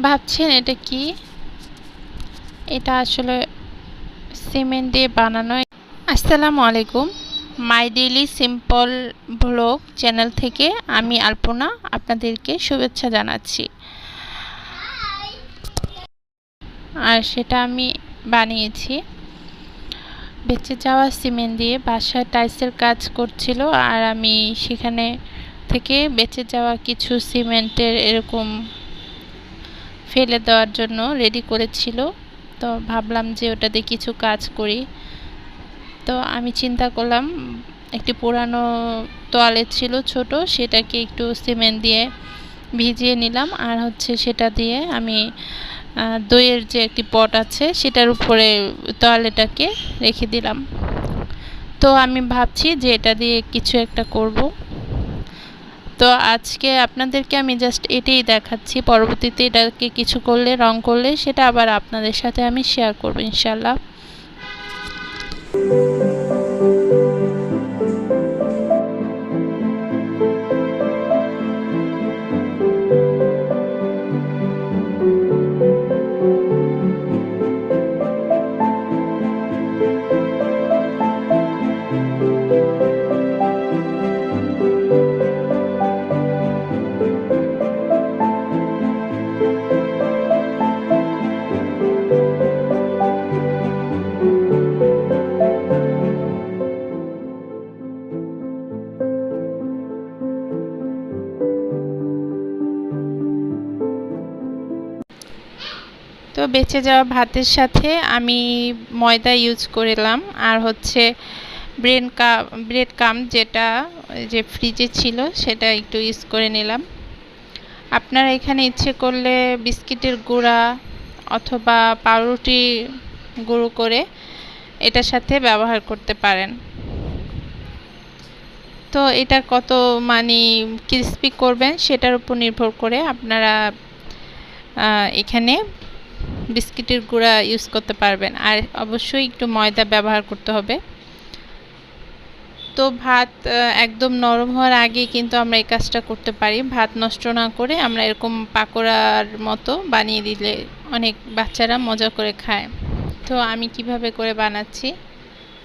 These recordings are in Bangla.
ভাবছেন এটা কি? এটা আসলে সিমেন্ট দিয়ে বানানো। আসসালামু আলাইকুম। My daily simple blog channel থেকে আমি আলপনা আপনাদেরকে শুভেচ্ছা জানাচ্ছি। আর সেটা আমি বানিয়েছি। বেঁচে যাওয়া সিমেন্ট দিয়ে বাসায় টাইলসের কাজ করছিল আর আমি সেখানে থেকে বেঁচে যাওয়া কিছু সিমেন্টের এরকম ফেলে দেওয়ার জন্য রেডি করেছিল। তো ভাবলাম যে ওটাতে কিছু কাজ করি। তো আমি চিন্তা করলাম, একটি পুরানো তোয়ালে ছিল ছোট, সেটাকে একটু সিমেন্ট দিয়ে ভিজিয়ে নিলাম। আর হচ্ছে সেটা দিয়ে আমি দইয়ের যে একটি পট আছে, সেটার উপরে তোয়ালেটাকে রেখে দিলাম। তো আমি ভাবছি যে এটা দিয়ে কিছু একটা করব। তো আজকে আপনাদেরকে আমি জাস্ট এটাই দেখাচ্ছি। পরবর্তীতে এটাকে কিছু করলে, রং করলে, সেটা আবার আপনাদের সাথে আমি শেয়ার করব ইনশাল্লাহ তো বেঁচে যাওয়া ভাতের সাথে আমি ময়দা ইউজ করলাম। আর হচ্ছে ব্রেন কাম ব্রেড কাম যেটা যে ফ্রিজে ছিল সেটা একটু ইউজ করে নিলাম। আপনারা এখানে ইচ্ছে করলে বিস্কিটের গুঁড়া অথবা পাউরুটি গুঁড়ো করে এটার সাথে ব্যবহার করতে পারেন। তো এটা কত মানে ক্রিস্পি করবেন সেটার উপর নির্ভর করে আপনারা এখানে বিস্কিটের গুঁড়া ইউজ করতে পারবেন। আর অবশ্যই একটু ময়দা ব্যবহার করতে হবে। তো ভাত একদম নরম হওয়ার আগে কিন্তু আমরা এই কাজটা করতে পারি। ভাত নষ্ট না করে আমরা এরকম পাকোড়ার মতো বানিয়ে দিলে অনেক বাচ্চারা মজা করে খায়। তো আমি কীভাবে করে বানাচ্ছি?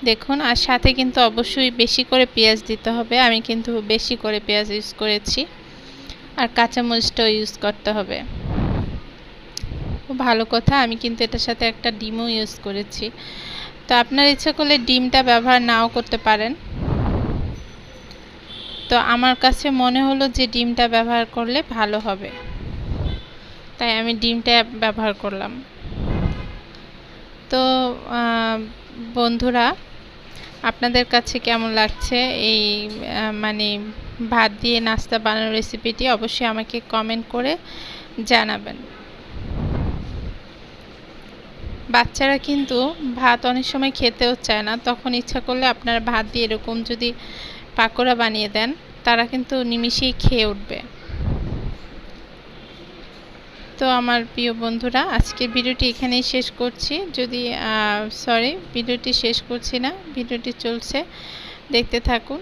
দেখুন, আর সাথে কিন্তু অবশ্যই বেশি করে পেঁয়াজ দিতে হবে। আমি কিন্তু বেশি করে পেঁয়াজ ইউজ করেছি। আর কাঁচামরিচটাও ইউজ করতে হবে। ভালো কথা, আমি কিন্তু এটার সাথে একটা ডিমও ইউজ করেছি। তো আপনার ইচ্ছা করলে ডিমটা ব্যবহার নাও করতে পারেন। তো আমার কাছে মনে হলো যে ডিমটা ব্যবহার করলে ভালো হবে। তাই আমি ডিমটা ব্যবহার করলাম। তো বন্ধুরা, আপনাদের কাছে কেমন লাগছে এই মানে ভাত দিয়ে নাস্তা বানানোর রেসিপিটি অবশ্যই আমাকে কমেন্ট করে জানাবেন। বাচ্চারা কিন্তু ভাত অনেক সময় খেতেও চায় না। তখন ইচ্ছা করলে আপনারা ভাত দিয়ে এরকম যদি পাকোড়া বানিয়ে দেন, তারা কিন্তু নিমিশেই খেয়ে উঠবে। তো আমার প্রিয় বন্ধুরা আজকের ভিডিওটি এখানেই শেষ করছি। যদি সরি ভিডিওটি শেষ করছি না, ভিডিওটি চলছে, দেখতে থাকুন।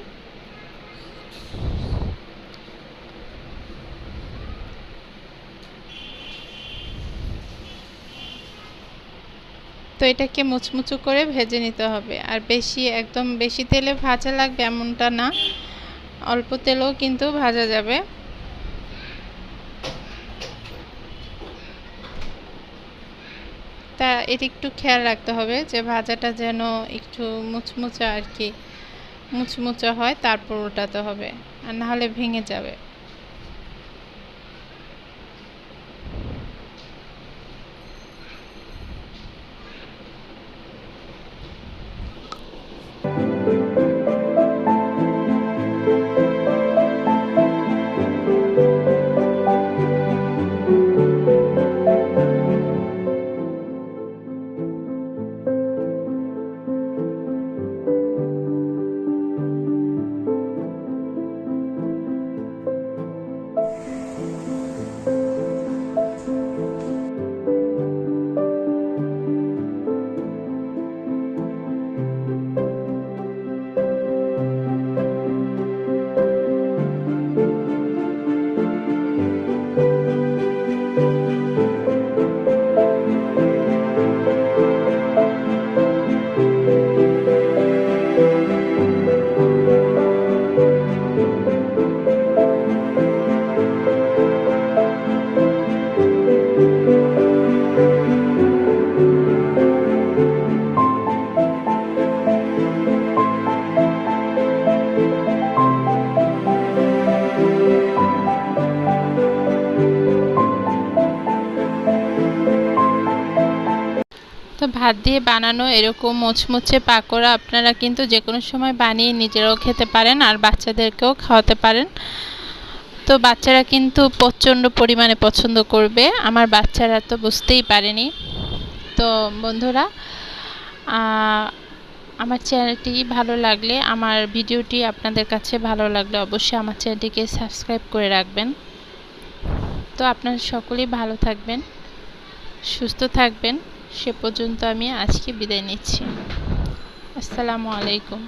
তো এটাকে মুচমুচু করে ভেজে নিতে হবে। আর বেশি, একদম বেশি তেলে ভাজা লাগবে এমনটা না। অল্প তেলেও কিন্তু ভাজা যাবে। তা এটা একটু খেয়াল রাখতে হবে যে ভাজাটা যেন একটু মুচমুচা আর কি, মুচমুচা হয়, তারপর ওটাতে হবে। আর নাহলে ভেঙে যাবে। হাত দিয়ে বানানো এরকম মুচমুচে পাকোড়া আপনারা কিন্তু যে কোনো সময় বানিয়ে নিজেরাও খেতে পারেন আর বাচ্চাদেরকেও খাওয়াতে পারেন। তো বাচ্চারা কিন্তু প্রচণ্ড পরিমাণে পছন্দ করবে। আমার বাচ্চারা তো বুঝতেই পারেনি। তো বন্ধুরা আমার চ্যানেলটি ভালো লাগলে, আমার ভিডিওটি আপনাদের কাছে ভালো লাগলে অবশ্যই আমার চ্যানেলটিকে সাবস্ক্রাইব করে রাখবেন। তো আপনারা সকলেই ভালো থাকবেন, সুস্থ থাকবেন। সে পর্যন্ত আমি আজকে বিদায় নিচ্ছি। আসসালামু আলাইকুম।